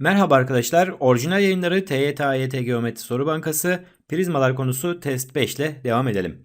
Merhaba arkadaşlar. Orijinal yayınları TYT AYT Geometri Soru Bankası prizmalar konusu test 5 ile devam edelim.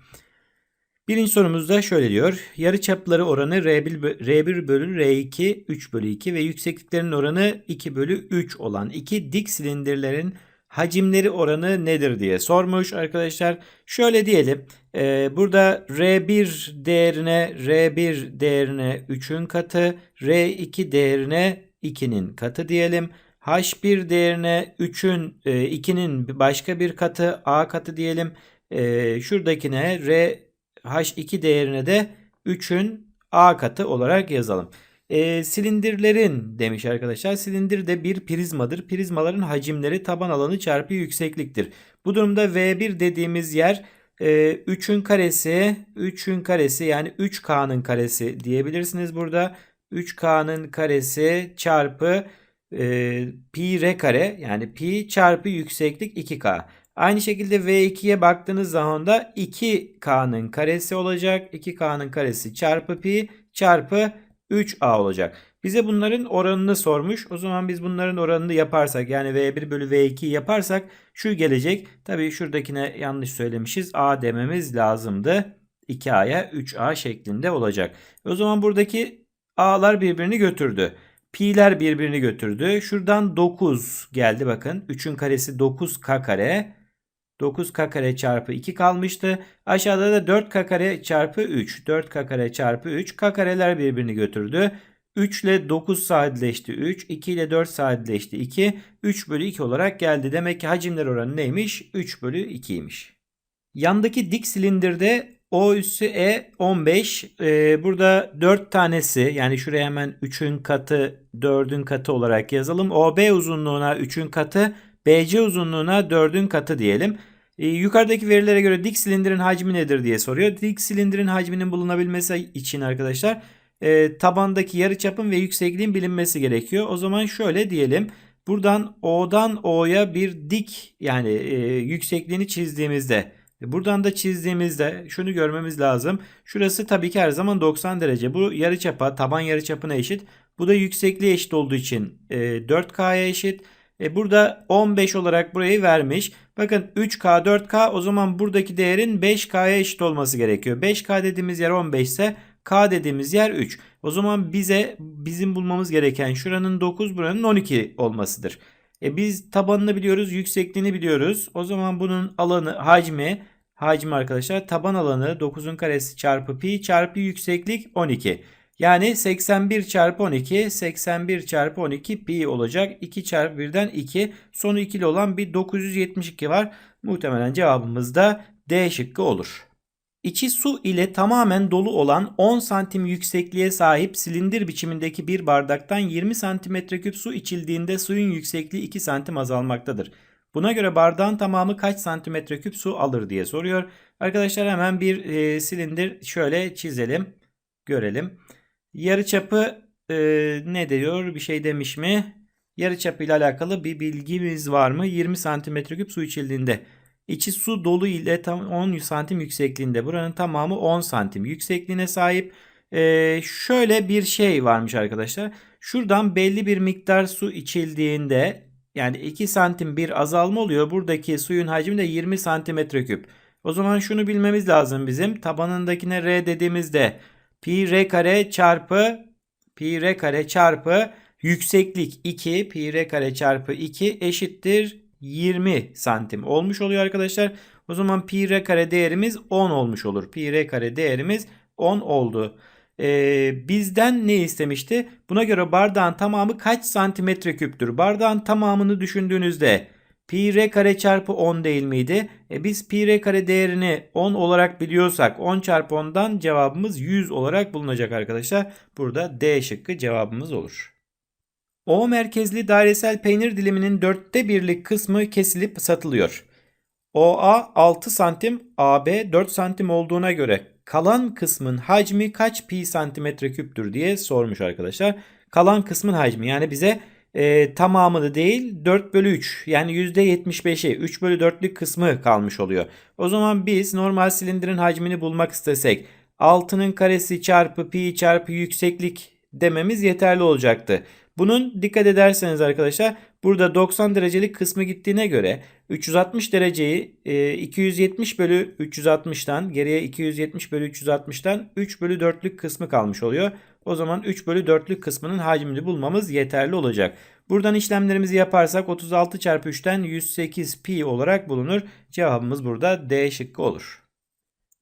Birinci sorumuzda şöyle diyor. Yarıçapları oranı R1, bö- R1 bölü R2 3 bölü 2 ve yüksekliklerinin oranı 2 bölü 3 olan iki dik silindirlerin hacimleri oranı nedir diye sormuş arkadaşlar. Şöyle diyelim. e, burada R1 değerine R1 değerine 3'ün katı, R2 değerine 2'nin katı diyelim. H1 değerine 3'ün 2'nin başka bir katı A katı diyelim. E, şuradakine R H2 değerine de 3'ün A katı olarak yazalım. E, silindirlerin demiş arkadaşlar. Silindir de bir prizmadır. Prizmaların hacimleri taban alanı çarpı yüksekliktir. Bu durumda V1 dediğimiz yer e, 3'ün karesi, 3'ün karesi yani 3K'nın karesi diyebilirsiniz burada. 3K'nın karesi çarpı e, pi r kare yani pi çarpı yükseklik 2K. Aynı şekilde V2'ye baktığınız zaman da 2K'nın karesi olacak. 2K'nın karesi çarpı pi çarpı 3A olacak. Bize bunların oranını sormuş. O zaman biz bunların oranını yaparsak yani V1 bölü V2 yaparsak şu gelecek. Tabii şuradakine yanlış söylemişiz. A dememiz lazımdı. 2A'ya 3A şeklinde olacak. O zaman buradaki A'lar birbirini götürdü. Pi'ler birbirini götürdü. Şuradan 9 geldi bakın. 3'ün karesi 9K kare. 9K kare çarpı 2 kalmıştı. Aşağıda da 4K kare çarpı 3. 4K kare çarpı 3. K kareler birbirini götürdü. 3 ile 9 sadeleşti 3. 2 ile 4 sadeleşti 2. 3 bölü 2 olarak geldi. Demek ki hacimler oranı neymiş? 3 bölü 2'ymiş. Yandaki dik silindirde O üssü E 15. Ee, burada 4 tanesi yani şuraya hemen 3'ün katı 4'ün katı olarak yazalım. OB uzunluğuna 3'ün katı BC uzunluğuna 4'ün katı diyelim. Ee, yukarıdaki verilere göre dik silindirin hacmi nedir diye soruyor. Dik silindirin hacminin bulunabilmesi için arkadaşlar e, tabandaki yarıçapın ve yüksekliğin bilinmesi gerekiyor. O zaman şöyle diyelim. Buradan O'dan O'ya bir dik yani e, yüksekliğini çizdiğimizde buradan da çizdiğimizde şunu görmemiz lazım. Şurası tabii ki her zaman 90 derece. Bu yarıçapa taban yarıçapına eşit. Bu da yüksekliğe eşit olduğu için e, 4K'ya eşit. E burada 15 olarak burayı vermiş. Bakın 3K 4K o zaman buradaki değerin 5K'ya eşit olması gerekiyor. 5K dediğimiz yer 15 ise K dediğimiz yer 3. O zaman bize bizim bulmamız gereken şuranın 9 buranın 12 olmasıdır. E biz tabanını biliyoruz, yüksekliğini biliyoruz. O zaman bunun alanı, hacmi, hacmi arkadaşlar taban alanı 9'un karesi çarpı pi çarpı yükseklik 12. Yani 81 çarpı 12, 81 çarpı 12 pi olacak. 2 çarpı 1'den 2. Sonu ikili olan bir 972 var. Muhtemelen cevabımız da D şıkkı olur. İçi su ile tamamen dolu olan 10 santim yüksekliğe sahip silindir biçimindeki bir bardaktan 20 santimetre küp su içildiğinde suyun yüksekliği 2 santim azalmaktadır. Buna göre bardağın tamamı kaç santimetre küp su alır diye soruyor. Arkadaşlar hemen bir e, silindir şöyle çizelim. Görelim. Yarıçapı e, ne diyor? Bir şey demiş mi? Yarıçapı ile alakalı bir bilgimiz var mı? 20 santimetre küp su içildiğinde. İçi su dolu ile tam 10 santim yüksekliğinde. Buranın tamamı 10 santim yüksekliğine sahip. Ee, şöyle bir şey varmış arkadaşlar. Şuradan belli bir miktar su içildiğinde yani 2 santim bir azalma oluyor. Buradaki suyun hacmi de 20 santimetre küp. O zaman şunu bilmemiz lazım bizim. Tabanındakine R dediğimizde pi r kare çarpı pi r kare çarpı yükseklik 2 pi r kare çarpı 2 eşittir 20 santim olmuş oluyor arkadaşlar. O zaman pi r kare değerimiz 10 olmuş olur. Pi r kare değerimiz 10 oldu. Ee, bizden ne istemişti? Buna göre bardağın tamamı kaç santimetre küptür? Bardağın tamamını düşündüğünüzde pi r kare çarpı 10 değil miydi? E biz pi r kare değerini 10 olarak biliyorsak 10 çarpı 10'dan cevabımız 100 olarak bulunacak arkadaşlar. Burada D şıkkı cevabımız olur. O merkezli dairesel peynir diliminin dörtte birlik kısmı kesilip satılıyor. OA 6 santim, AB 4 santim olduğuna göre kalan kısmın hacmi kaç pi santimetre küptür diye sormuş arkadaşlar. Kalan kısmın hacmi yani bize e, tamamını değil 4 bölü 3 yani %75'i 3 bölü 4'lük kısmı kalmış oluyor. O zaman biz normal silindirin hacmini bulmak istesek 6'nın karesi çarpı pi çarpı yükseklik dememiz yeterli olacaktı. Bunun dikkat ederseniz arkadaşlar Burada 90 derecelik kısmı gittiğine göre 360 dereceyi e, 270 bölü 360'tan geriye 270 bölü 360'tan 3 bölü 4'lük kısmı kalmış oluyor. O zaman 3 bölü 4'lük kısmının hacmini bulmamız yeterli olacak. Buradan işlemlerimizi yaparsak 36 çarpı 3'ten 108 pi olarak bulunur. Cevabımız burada D şıkkı olur.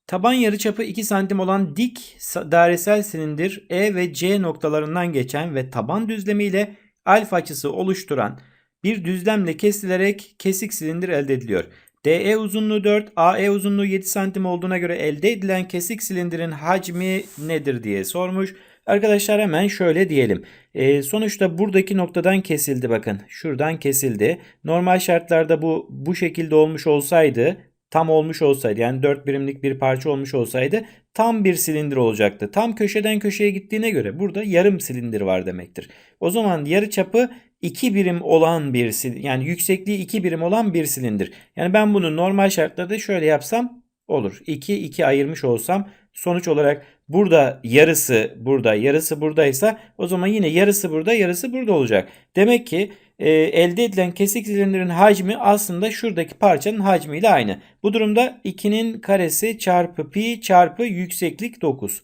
Taban yarıçapı 2 santim olan dik dairesel silindir E ve C noktalarından geçen ve taban düzlemi ile alfa açısı oluşturan bir düzlemle kesilerek kesik silindir elde ediliyor. DE uzunluğu 4, AE uzunluğu 7 santim olduğuna göre elde edilen kesik silindirin hacmi nedir diye sormuş. Arkadaşlar hemen şöyle diyelim. E, sonuçta buradaki noktadan kesildi bakın. Şuradan kesildi. Normal şartlarda bu bu şekilde olmuş olsaydı tam olmuş olsaydı yani 4 birimlik bir parça olmuş olsaydı tam bir silindir olacaktı. Tam köşeden köşeye gittiğine göre burada yarım silindir var demektir. O zaman yarı çapı 2 birim olan bir silindir yani yüksekliği 2 birim olan bir silindir. Yani ben bunu normal şartlarda şöyle yapsam olur. 2 2 ayırmış olsam sonuç olarak burada yarısı burada yarısı buradaysa o zaman yine yarısı burada yarısı burada olacak. Demek ki e, elde edilen kesik silindirin hacmi aslında şuradaki parçanın hacmiyle aynı. Bu durumda 2'nin karesi çarpı pi çarpı yükseklik 9.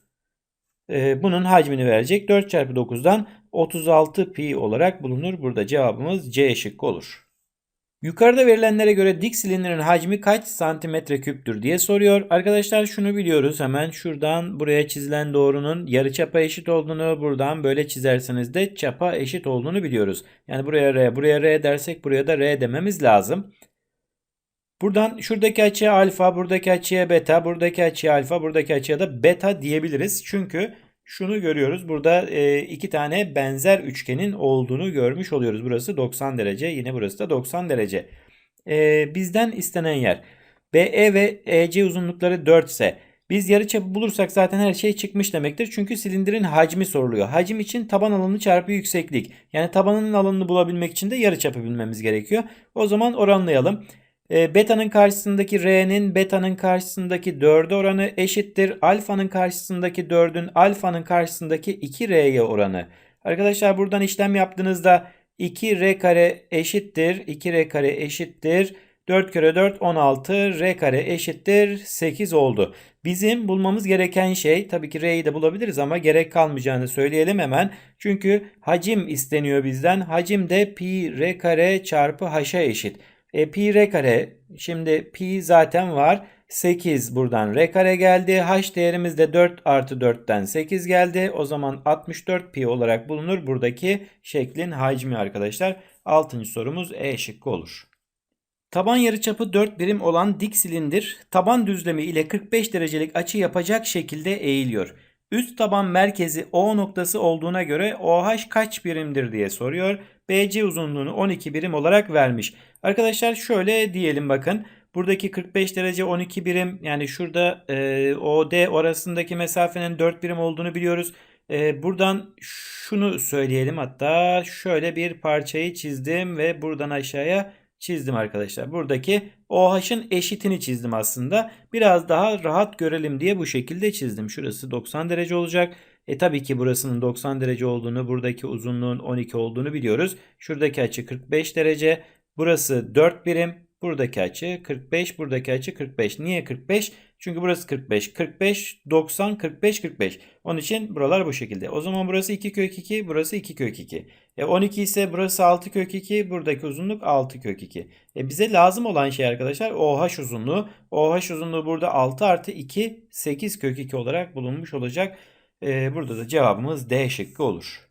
E, bunun hacmini verecek. 4 çarpı 9'dan 36 pi olarak bulunur. Burada cevabımız C şıkkı olur. Yukarıda verilenlere göre dik silindirin hacmi kaç santimetre küptür diye soruyor. Arkadaşlar şunu biliyoruz hemen şuradan buraya çizilen doğrunun yarı çapa eşit olduğunu buradan böyle çizerseniz de çapa eşit olduğunu biliyoruz. Yani buraya R buraya R dersek buraya da R dememiz lazım. Buradan şuradaki açıya alfa, buradaki açıya beta, buradaki açıya alfa, buradaki açıya da beta diyebiliriz. Çünkü şunu görüyoruz. Burada e, iki tane benzer üçgenin olduğunu görmüş oluyoruz. Burası 90 derece. Yine burası da 90 derece. E, bizden istenen yer. BE ve EC uzunlukları 4 ise biz yarıçapı bulursak zaten her şey çıkmış demektir. Çünkü silindirin hacmi soruluyor. Hacim için taban alanı çarpı yükseklik. Yani tabanının alanını bulabilmek için de yarıçapı bilmemiz gerekiyor. O zaman oranlayalım. E, beta'nın karşısındaki R'nin beta'nın karşısındaki 4'e oranı eşittir. Alfa'nın karşısındaki 4'ün alfa'nın karşısındaki 2R'ye oranı. Arkadaşlar buradan işlem yaptığınızda 2R kare eşittir. 2R kare eşittir. 4 kere 4 16 R kare eşittir 8 oldu. Bizim bulmamız gereken şey tabii ki R'yi de bulabiliriz ama gerek kalmayacağını söyleyelim hemen. Çünkü hacim isteniyor bizden. Hacim de pi R kare çarpı H'a eşit. E, pi r kare şimdi pi zaten var. 8 buradan r kare geldi. H değerimiz de 4 artı 4'ten 8 geldi. O zaman 64 pi olarak bulunur buradaki şeklin hacmi arkadaşlar. 6. sorumuz E şıkkı olur. Taban yarıçapı 4 birim olan dik silindir taban düzlemi ile 45 derecelik açı yapacak şekilde eğiliyor. Üst taban merkezi O noktası olduğuna göre OH kaç birimdir diye soruyor. BC uzunluğunu 12 birim olarak vermiş. Arkadaşlar şöyle diyelim bakın. Buradaki 45 derece 12 birim yani şurada e, OD arasındaki mesafenin 4 birim olduğunu biliyoruz. E, buradan şunu söyleyelim hatta şöyle bir parçayı çizdim ve buradan aşağıya çizdim arkadaşlar. Buradaki OH'ın eşitini çizdim aslında. Biraz daha rahat görelim diye bu şekilde çizdim. Şurası 90 derece olacak. E tabii ki burasının 90 derece olduğunu, buradaki uzunluğun 12 olduğunu biliyoruz. Şuradaki açı 45 derece. Burası 4 birim. Buradaki açı 45, buradaki açı 45. Niye 45? Çünkü burası 45. 45, 90, 45, 45. Onun için buralar bu şekilde. O zaman burası 2 kök 2, burası 2 kök 2. E 12 ise burası 6 kök 2, buradaki uzunluk 6 kök 2. E bize lazım olan şey arkadaşlar OH uzunluğu. OH uzunluğu burada 6 artı 2, 8 kök 2 olarak bulunmuş olacak. E, burada da cevabımız D şıkkı olur.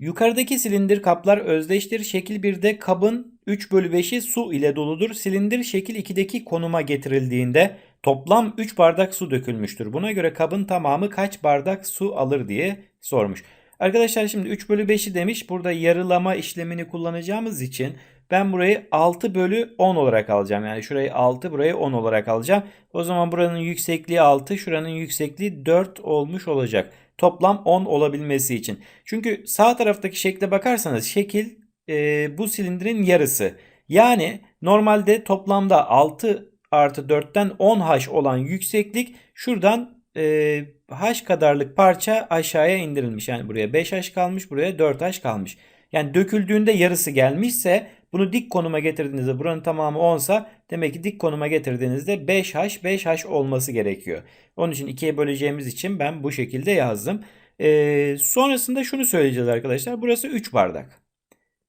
Yukarıdaki silindir kaplar özdeştir. Şekil 1'de kabın 3 bölü 5'i su ile doludur. Silindir şekil 2'deki konuma getirildiğinde toplam 3 bardak su dökülmüştür. Buna göre kabın tamamı kaç bardak su alır diye sormuş. Arkadaşlar şimdi 3 bölü 5'i demiş. Burada yarılama işlemini kullanacağımız için ben burayı 6 bölü 10 olarak alacağım. Yani şurayı 6 burayı 10 olarak alacağım. O zaman buranın yüksekliği 6 şuranın yüksekliği 4 olmuş olacak. Toplam 10 olabilmesi için. Çünkü sağ taraftaki şekle bakarsanız şekil e, bu silindirin yarısı. Yani normalde toplamda 6 artı 4'ten 10H olan yükseklik şuradan e, H kadarlık parça aşağıya indirilmiş. Yani buraya 5H kalmış buraya 4H kalmış. Yani döküldüğünde yarısı gelmişse bunu dik konuma getirdiğinizde buranın tamamı 10 sa demek ki dik konuma getirdiğinizde 5H 5H olması gerekiyor. Onun için 2'ye böleceğimiz için ben bu şekilde yazdım. Ee, sonrasında şunu söyleyeceğiz arkadaşlar. Burası 3 bardak.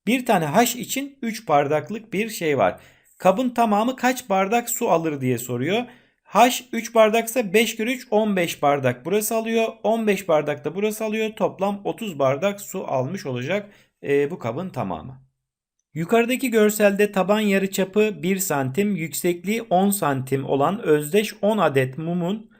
Bir tane H için 3 bardaklık bir şey var. Kabın tamamı kaç bardak su alır diye soruyor. H 3 bardaksa 5 kere 3 15 bardak burası alıyor. 15 bardak da burası alıyor. Toplam 30 bardak su almış olacak e, bu kabın tamamı. Yukarıdaki görselde taban yarıçapı 1 santim, yüksekliği 10 santim olan özdeş 10 adet mumun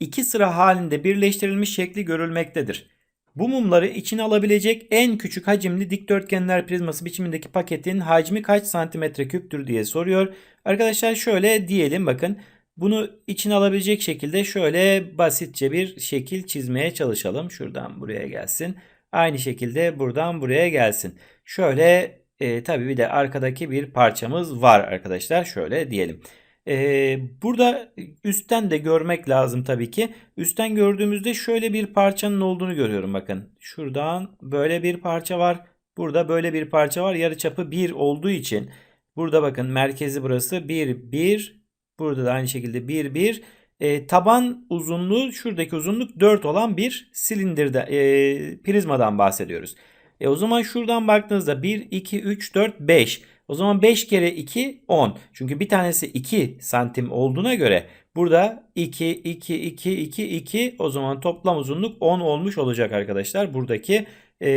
iki sıra halinde birleştirilmiş şekli görülmektedir. Bu mumları içine alabilecek en küçük hacimli dikdörtgenler prizması biçimindeki paketin hacmi kaç santimetre küptür diye soruyor. Arkadaşlar şöyle diyelim bakın. Bunu içine alabilecek şekilde şöyle basitçe bir şekil çizmeye çalışalım. Şuradan buraya gelsin. Aynı şekilde buradan buraya gelsin. Şöyle e, tabii bir de arkadaki bir parçamız var arkadaşlar. Şöyle diyelim. E, burada üstten de görmek lazım tabii ki. Üstten gördüğümüzde şöyle bir parçanın olduğunu görüyorum bakın. Şuradan böyle bir parça var. Burada böyle bir parça var. Yarıçapı 1 olduğu için burada bakın merkezi burası 1 1 Burada da aynı şekilde 1 1 e, taban uzunluğu şuradaki uzunluk 4 olan bir silindirde e, prizmadan bahsediyoruz. E o zaman şuradan baktığınızda 1 2 3 4 5. O zaman 5 kere 2 10. Çünkü bir tanesi 2 santim olduğuna göre burada 2 2 2 2 2 o zaman toplam uzunluk 10 olmuş olacak arkadaşlar. Buradaki e,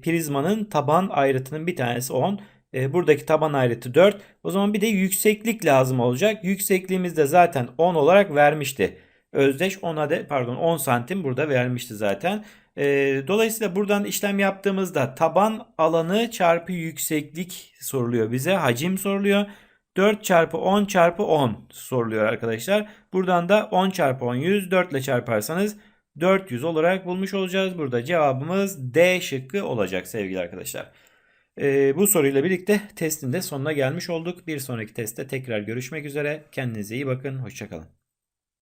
prizmanın taban ayrıtının bir tanesi 10. E, buradaki taban ayrıtı 4. O zaman bir de yükseklik lazım olacak. Yüksekliğimiz de zaten 10 olarak vermişti. Özdeş 10 adet pardon 10 santim burada vermişti zaten. E, dolayısıyla buradan işlem yaptığımızda taban alanı çarpı yükseklik soruluyor bize. Hacim soruluyor. 4 çarpı 10 çarpı 10 soruluyor arkadaşlar. Buradan da 10 çarpı 10 100 4 ile çarparsanız 400 olarak bulmuş olacağız. Burada cevabımız D şıkkı olacak sevgili arkadaşlar. Ee, bu soruyla birlikte testin de sonuna gelmiş olduk. Bir sonraki testte tekrar görüşmek üzere. Kendinize iyi bakın. Hoşçakalın.